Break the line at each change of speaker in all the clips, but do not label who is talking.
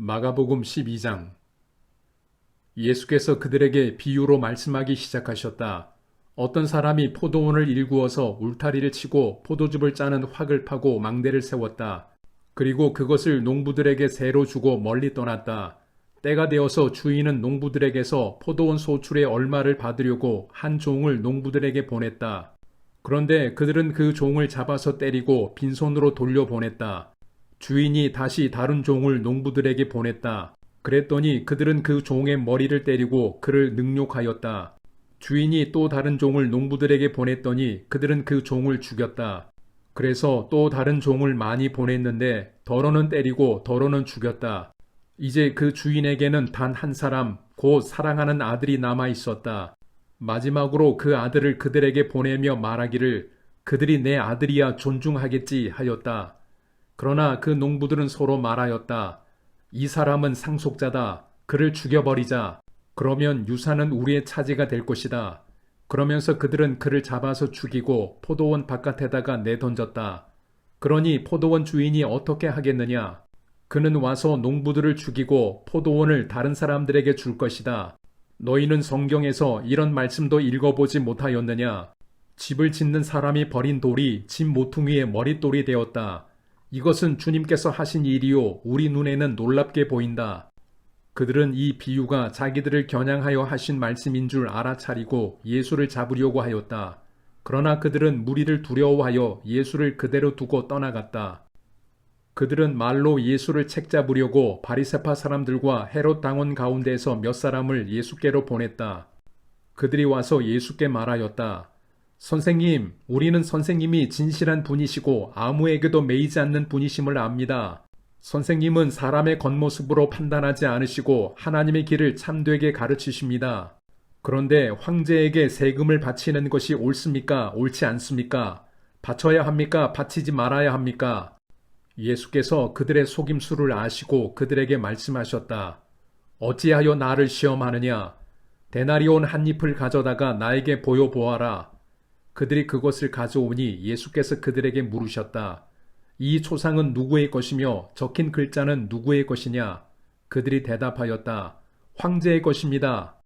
마가복음 12장 예수께서 그들에게 비유로 말씀하기 시작하셨다. 어떤 사람이 포도원을 일구어서 울타리를 치고 포도즙을 짜는 확을 파고 망대를 세웠다. 그리고 그것을 농부들에게 새로 주고 멀리 떠났다. 때가 되어서 주인은 농부들에게서 포도원 소출의 얼마를 받으려고 한 종을 농부들에게 보냈다. 그런데 그들은 그 종을 잡아서 때리고 빈손으로 돌려보냈다. 주인이 다시 다른 종을 농부들에게 보냈다. 그랬더니 그들은 그 종의 머리를 때리고 그를 능욕하였다. 주인이 또 다른 종을 농부들에게 보냈더니 그들은 그 종을 죽였다. 그래서 또 다른 종을 많이 보냈는데 더러는 때리고 더러는 죽였다. 이제 그 주인에게는 단 한 사람, 곧 사랑하는 아들이 남아 있었다. 마지막으로 그 아들을 그들에게 보내며 말하기를 그들이 내 아들이야 존중하겠지 하였다. 그러나 그 농부들은 서로 말하였다. 이 사람은 상속자다. 그를 죽여버리자. 그러면 유산은 우리의 차지가 될 것이다. 그러면서 그들은 그를 잡아서 죽이고 포도원 바깥에다가 내던졌다. 그러니 포도원 주인이 어떻게 하겠느냐? 그는 와서 농부들을 죽이고 포도원을 다른 사람들에게 줄 것이다. 너희는 성경에서 이런 말씀도 읽어보지 못하였느냐? 집을 짓는 사람이 버린 돌이 집 모퉁이의 머릿돌이 되었다. 이것은 주님께서 하신 일이요. 우리 눈에는 놀랍게 보인다. 그들은 이 비유가 자기들을 겨냥하여 하신 말씀인 줄 알아차리고 예수를 잡으려고 하였다. 그러나 그들은 무리를 두려워하여 예수를 그대로 두고 떠나갔다. 그들은 말로 예수를 책잡으려고 바리세파 사람들과 헤롯 당원 가운데서 몇 사람을 예수께로 보냈다. 그들이 와서 예수께 말하였다. 선생님, 우리는 선생님이 진실한 분이시고 아무에게도 매이지 않는 분이심을 압니다. 선생님은 사람의 겉모습으로 판단하지 않으시고 하나님의 길을 참되게 가르치십니다. 그런데 황제에게 세금을 바치는 것이 옳습니까? 옳지 않습니까? 바쳐야 합니까? 바치지 말아야 합니까? 예수께서 그들의 속임수를 아시고 그들에게 말씀하셨다. 어찌하여 나를 시험하느냐? 데나리온 한 잎을 가져다가 나에게 보여보아라. 그들이 그것을 가져오니 예수께서 그들에게 물으셨다. 이 초상은 누구의 것이며 적힌 글자는 누구의 것이냐? 그들이 대답하였다. 황제의 것입니다.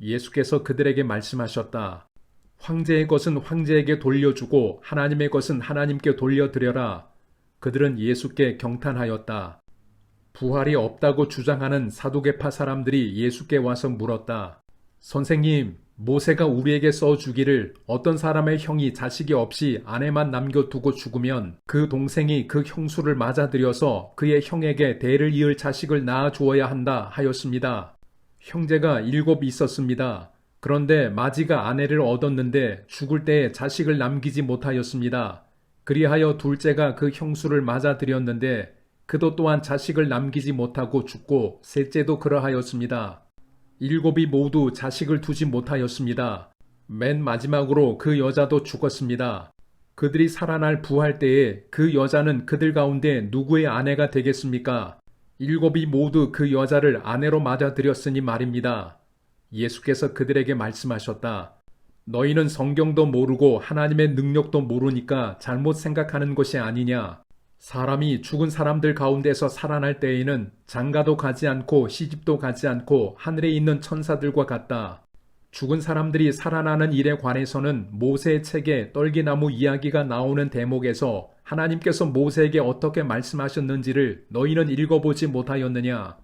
예수께서 그들에게 말씀하셨다. 황제의 것은 황제에게 돌려주고 하나님의 것은 하나님께 돌려드려라. 그들은 예수께 경탄하였다. 부활이 없다고 주장하는 사두개파 사람들이 예수께 와서 물었다. 선생님, 모세가 우리에게 써 주기를 어떤 사람의 형이 자식이 없이 아내만 남겨두고 죽으면 그 동생이 그 형수를 맞아들여서 그의 형에게 대를 이을 자식을 낳아 주어야 한다 하였습니다. 형제가 일곱 있었습니다. 그런데 마지가 아내를 얻었는데 죽을 때에 자식을 남기지 못하였습니다. 그리하여 둘째가 그 형수를 맞아들였는데 그도 또한 자식을 남기지 못하고 죽고 셋째도 그러하였습니다. 일곱이 모두 자식을 두지 못하였습니다. 맨 마지막으로 그 여자도 죽었습니다. 그들이 살아날 부활 때에 그 여자는 그들 가운데 누구의 아내가 되겠습니까? 일곱이 모두 그 여자를 아내로 맞아들였으니 말입니다. 예수께서 그들에게 말씀하셨다. 너희는 성경도 모르고 하나님의 능력도 모르니까 잘못 생각하는 것이 아니냐. 사람이 죽은 사람들 가운데서 살아날 때에는 장가도 가지 않고 시집도 가지 않고 하늘에 있는 천사들과 같다. 죽은 사람들이 살아나는 일에 관해서는 모세의 책에 떨기나무 이야기가 나오는 대목에서 하나님께서 모세에게 어떻게 말씀하셨는지를 너희는 읽어보지 못하였느냐?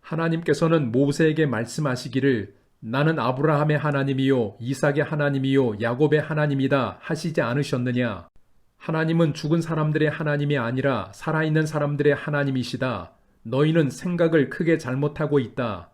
하나님께서는 모세에게 말씀하시기를 나는 아브라함의 하나님이요 이삭의 하나님이요 야곱의 하나님이다 하시지 않으셨느냐? 하나님은 죽은 사람들의 하나님이 아니라 살아있는 사람들의 하나님이시다. 너희는 생각을 크게 잘못하고 있다.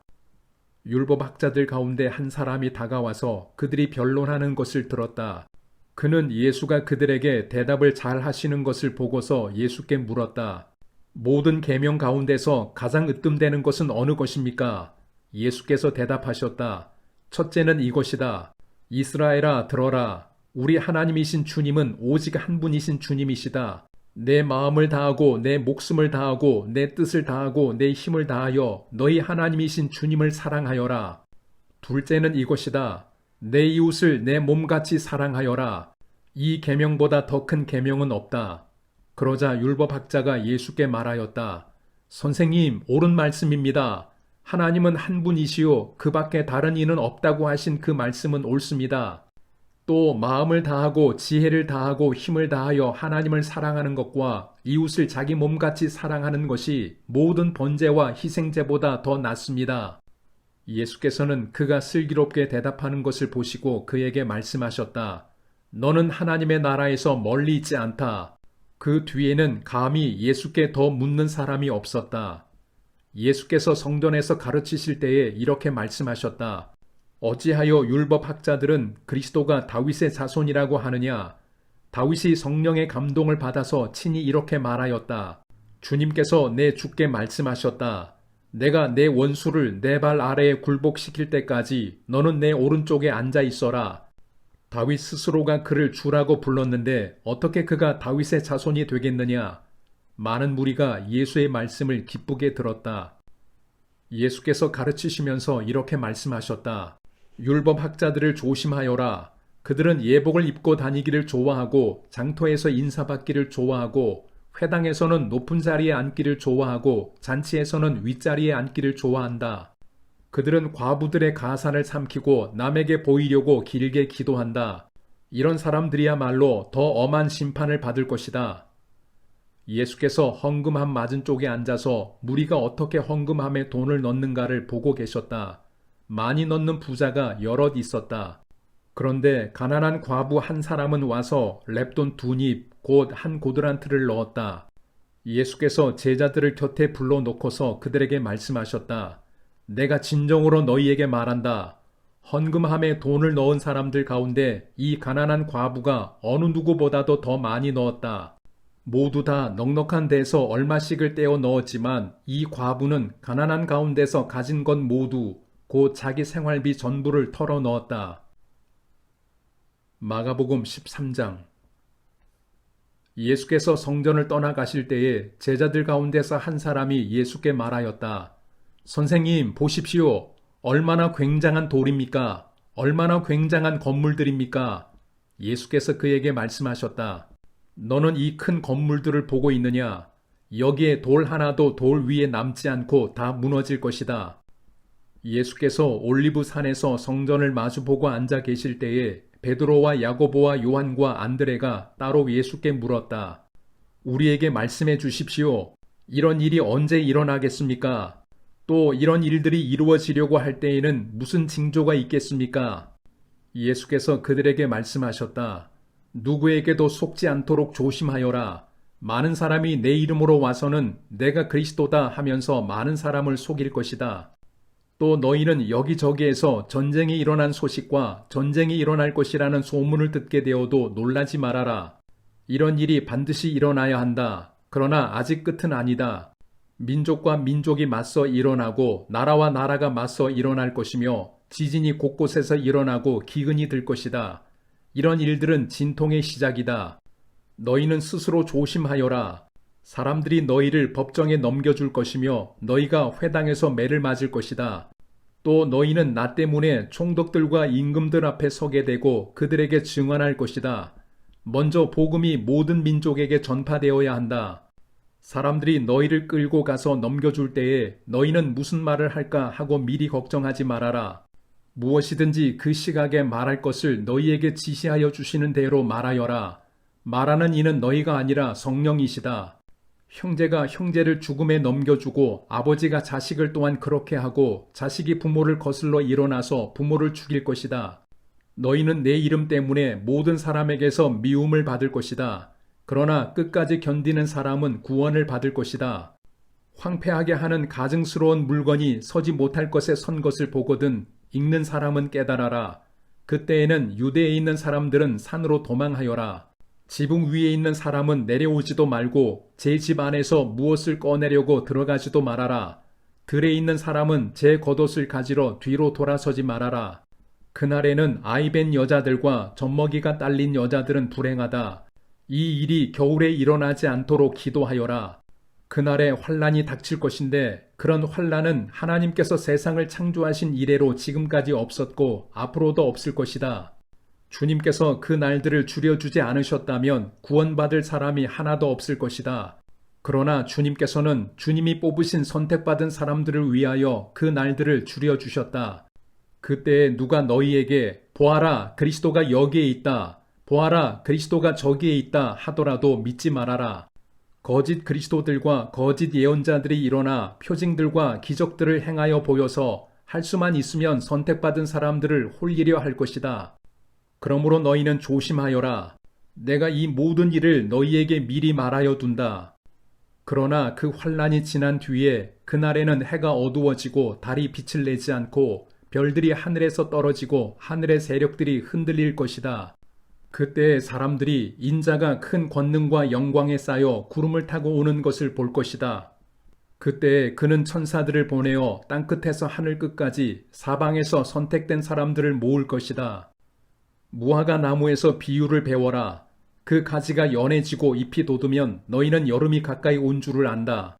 율법학자들 가운데 한 사람이 다가와서 그들이 변론하는 것을 들었다. 그는 예수가 그들에게 대답을 잘 하시는 것을 보고서 예수께 물었다. 모든 계명 가운데서 가장 으뜸되는 것은 어느 것입니까? 예수께서 대답하셨다. 첫째는 이것이다. 이스라엘아 들어라. 우리 하나님이신 주님은 오직 한 분이신 주님이시다. 내 마음을 다하고 내 목숨을 다하고 내 뜻을 다하고 내 힘을 다하여 너희 하나님이신 주님을 사랑하여라. 둘째는 이것이다. 내 이웃을 내 몸같이 사랑하여라. 이 계명보다 더 큰 계명은 없다. 그러자 율법학자가 예수께 말하였다. 선생님, 옳은 말씀입니다. 하나님은 한 분이시요. 그 밖에 다른 이는 없다고 하신 그 말씀은 옳습니다. 또 마음을 다하고 지혜를 다하고 힘을 다하여 하나님을 사랑하는 것과 이웃을 자기 몸같이 사랑하는 것이 모든 번제와 희생제보다 더 낫습니다. 예수께서는 그가 슬기롭게 대답하는 것을 보시고 그에게 말씀하셨다. 너는 하나님의 나라에서 멀리 있지 않다. 그 뒤에는 감히 예수께 더 묻는 사람이 없었다. 예수께서 성전에서 가르치실 때에 이렇게 말씀하셨다. 어찌하여 율법 학자들은 그리스도가 다윗의 자손이라고 하느냐? 다윗이 성령의 감동을 받아서 친히 이렇게 말하였다. 주님께서 내 주께 말씀하셨다. 내가 내 원수를 내 발 아래에 굴복시킬 때까지 너는 내 오른쪽에 앉아 있어라. 다윗 스스로가 그를 주라고 불렀는데 어떻게 그가 다윗의 자손이 되겠느냐? 많은 무리가 예수의 말씀을 기쁘게 들었다. 예수께서 가르치시면서 이렇게 말씀하셨다. 율법 학자들을 조심하여라. 그들은 예복을 입고 다니기를 좋아하고 장터에서 인사받기를 좋아하고 회당에서는 높은 자리에 앉기를 좋아하고 잔치에서는 윗자리에 앉기를 좋아한다. 그들은 과부들의 가산을 삼키고 남에게 보이려고 길게 기도한다. 이런 사람들이야말로 더 엄한 심판을 받을 것이다. 예수께서 헌금함 맞은 쪽에 앉아서 무리가 어떻게 헌금함에 돈을 넣는가를 보고 계셨다. 많이 넣는 부자가 여럿 있었다. 그런데 가난한 과부 한 사람은 와서 랩돈 두 입, 곧 한 고드란트를 넣었다. 예수께서 제자들을 곁에 불러 놓고서 그들에게 말씀하셨다. 내가 진정으로 너희에게 말한다. 헌금함에 돈을 넣은 사람들 가운데 이 가난한 과부가 어느 누구보다도 더 많이 넣었다. 모두 다 넉넉한 데서 얼마씩을 떼어 넣었지만 이 과부는 가난한 가운데서 가진 것 모두 곧 자기 생활비 전부를 털어 넣었다. 마가복음 13장 예수께서 성전을 떠나가실 때에 제자들 가운데서 한 사람이 예수께 말하였다. 선생님, 보십시오. 얼마나 굉장한 돌입니까? 얼마나 굉장한 건물들입니까? 예수께서 그에게 말씀하셨다. 너는 이 큰 건물들을 보고 있느냐? 여기에 돌 하나도 돌 위에 남지 않고 다 무너질 것이다. 예수께서 올리브 산에서 성전을 마주보고 앉아 계실 때에 베드로와 야고보와 요한과 안드레가 따로 예수께 물었다. 우리에게 말씀해 주십시오. 이런 일이 언제 일어나겠습니까? 또 이런 일들이 이루어지려고 할 때에는 무슨 징조가 있겠습니까? 예수께서 그들에게 말씀하셨다. 누구에게도 속지 않도록 조심하여라. 많은 사람이 내 이름으로 와서는 내가 그리스도다 하면서 많은 사람을 속일 것이다. 또 너희는 여기저기에서 전쟁이 일어난 소식과 전쟁이 일어날 것이라는 소문을 듣게 되어도 놀라지 말아라. 이런 일이 반드시 일어나야 한다. 그러나 아직 끝은 아니다. 민족과 민족이 맞서 일어나고 나라와 나라가 맞서 일어날 것이며 지진이 곳곳에서 일어나고 기근이 들 것이다. 이런 일들은 진통의 시작이다. 너희는 스스로 조심하여라. 사람들이 너희를 법정에 넘겨줄 것이며 너희가 회당에서 매를 맞을 것이다. 또 너희는 나 때문에 총독들과 임금들 앞에 서게 되고 그들에게 증언할 것이다. 먼저 복음이 모든 민족에게 전파되어야 한다. 사람들이 너희를 끌고 가서 넘겨줄 때에 너희는 무슨 말을 할까 하고 미리 걱정하지 말아라. 무엇이든지 그 시각에 말할 것을 너희에게 지시하여 주시는 대로 말하여라. 말하는 이는 너희가 아니라 성령이시다. 형제가 형제를 죽음에 넘겨주고 아버지가 자식을 또한 그렇게 하고 자식이 부모를 거슬러 일어나서 부모를 죽일 것이다. 너희는 내 이름 때문에 모든 사람에게서 미움을 받을 것이다. 그러나 끝까지 견디는 사람은 구원을 받을 것이다. 황폐하게 하는 가증스러운 물건이 서지 못할 것에 선 것을 보거든 읽는 사람은 깨달아라. 그때에는 유대에 있는 사람들은 산으로 도망하여라. 지붕 위에 있는 사람은 내려오지도 말고 제 집 안에서 무엇을 꺼내려고 들어가지도 말아라. 들에 있는 사람은 제 겉옷을 가지러 뒤로 돌아서지 말아라. 그날에는 아이벤 여자들과 젖먹이가 딸린 여자들은 불행하다. 이 일이 겨울에 일어나지 않도록 기도하여라. 그날에 환란이 닥칠 것인데 그런 환란은 하나님께서 세상을 창조하신 이래로 지금까지 없었고 앞으로도 없을 것이다. 주님께서 그 날들을 줄여주지 않으셨다면 구원받을 사람이 하나도 없을 것이다. 그러나 주님께서는 주님이 뽑으신 선택받은 사람들을 위하여 그 날들을 줄여 주셨다. 그때 누가 너희에게 보아라 그리스도가 여기에 있다. 보아라 그리스도가 저기에 있다 하더라도 믿지 말아라. 거짓 그리스도들과 거짓 예언자들이 일어나 표징들과 기적들을 행하여 보여서 할 수만 있으면 선택받은 사람들을 홀리려 할 것이다. 그러므로 너희는 조심하여라. 내가 이 모든 일을 너희에게 미리 말하여 둔다. 그러나 그 환란이 지난 뒤에 그날에는 해가 어두워지고 달이 빛을 내지 않고 별들이 하늘에서 떨어지고 하늘의 세력들이 흔들릴 것이다. 그때 사람들이 인자가 큰 권능과 영광에 쌓여 구름을 타고 오는 것을 볼 것이다. 그때 그는 천사들을 보내어 땅끝에서 하늘 끝까지 사방에서 선택된 사람들을 모을 것이다. 무화과 나무에서 비유를 배워라. 그 가지가 연해지고 잎이 돋으면 너희는 여름이 가까이 온 줄을 안다.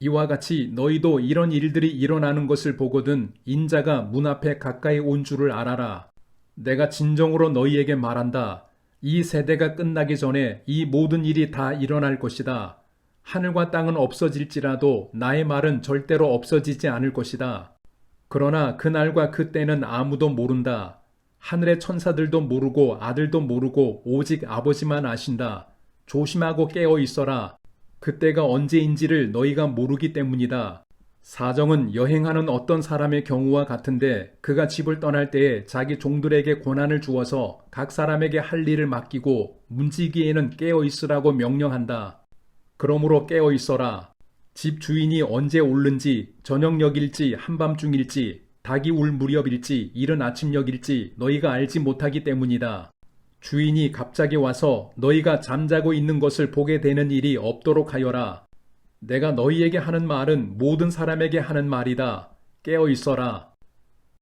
이와 같이 너희도 이런 일들이 일어나는 것을 보거든 인자가 문 앞에 가까이 온 줄을 알아라. 내가 진정으로 너희에게 말한다. 이 세대가 끝나기 전에 이 모든 일이 다 일어날 것이다. 하늘과 땅은 없어질지라도 나의 말은 절대로 없어지지 않을 것이다. 그러나 그날과 그때는 아무도 모른다. 하늘의 천사들도 모르고 아들도 모르고 오직 아버지만 아신다. 조심하고 깨어 있어라. 그때가 언제인지를 너희가 모르기 때문이다. 사정은 여행하는 어떤 사람의 경우와 같은데 그가 집을 떠날 때에 자기 종들에게 권한을 주어서 각 사람에게 할 일을 맡기고 문지기에는 깨어 있으라고 명령한다. 그러므로 깨어 있어라. 집 주인이 언제 올는지 저녁녘일지 한밤중일지 닭이 울 무렵일지 이른 아침녘일지 너희가 알지 못하기 때문이다. 주인이 갑자기 와서 너희가 잠자고 있는 것을 보게 되는 일이 없도록 하여라. 내가 너희에게 하는 말은 모든 사람에게 하는 말이다. 깨어 있어라.